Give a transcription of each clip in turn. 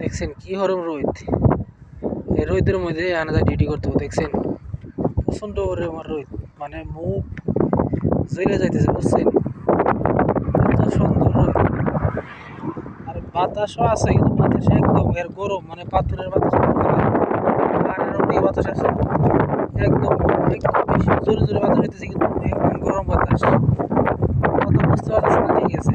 দেখছেন কি হরম রোদ এই রোদের মধ্যে আনা যায় ডিউটি করতে দেখছেন? প্রচণ্ড আমার রোদ মানে মুখ জ্বলে যাইতেছে, বুঝছেন? সুন্দর আর বাতাসও আছে, কিন্তু বাতাস একদম, এর গরম মানে পাথরের বাতাস বাতাস আছে, একদম একদম বেশি জোরে জোরে বাতাস হইতেছে, কিন্তু একদম গরম বাতাস। কত বুঝতে পারতেছে ঠিক আছে?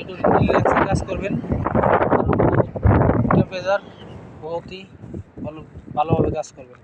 একটু রিল্যাক্সে কাজ করবেন। টেম্পারেচার বহুতই ভালো ভালোভাবে কাজ করবেন।